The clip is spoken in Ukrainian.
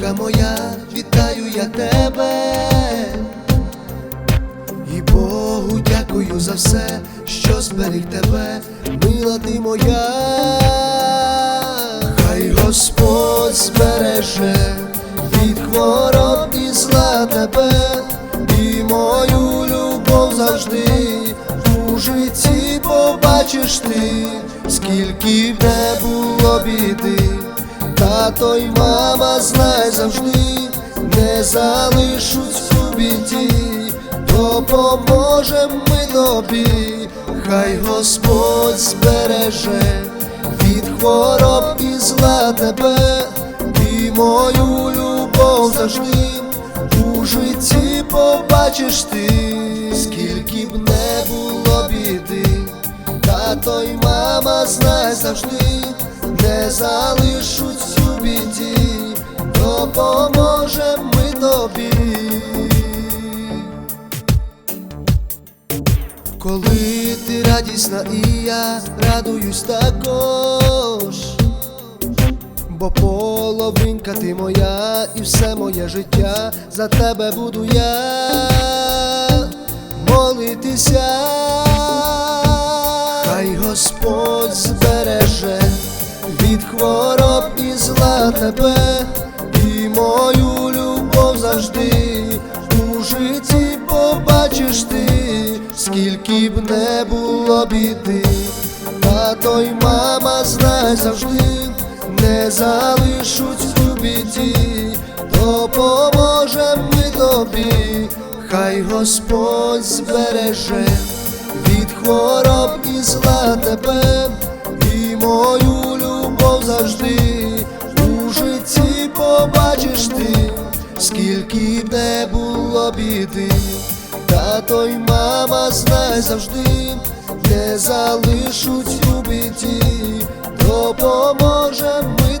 Донька моя, вітаю я тебе. І Богу дякую за все, що зберіг тебе, мила ти моя, хай Господь збереже від хвороб і зла тебе, і мою любов завжди у житті побачиш ти, скільки б не було біди, тато й мама знай завжди, не залишуть у біді допоможем ми тобі, хай Господь збереже від хвороб і зла тебе, і мою любов завжди у житті побачиш ти, скільки б не було біди, тато й мама знай завжди, не залишуть біді, допоможем ми тобі. Коли ти радісна і я радуюсь також, бо половинка ти моя, і все моє життя за тебе буду я молитися, хай Господь від хвороб і зла тебе, і мою любов завжди у житті побачиш ти, скільки б не було біди, тато й мама знай завжди, не залишуть у біді, допоможем ми тобі, хай Господь збереже від хвороб і зла тебе, завжди у житті побачиш ти, скільки б не було біди, тато й мама знай завжди, не залишуть у біді, допоможем ми.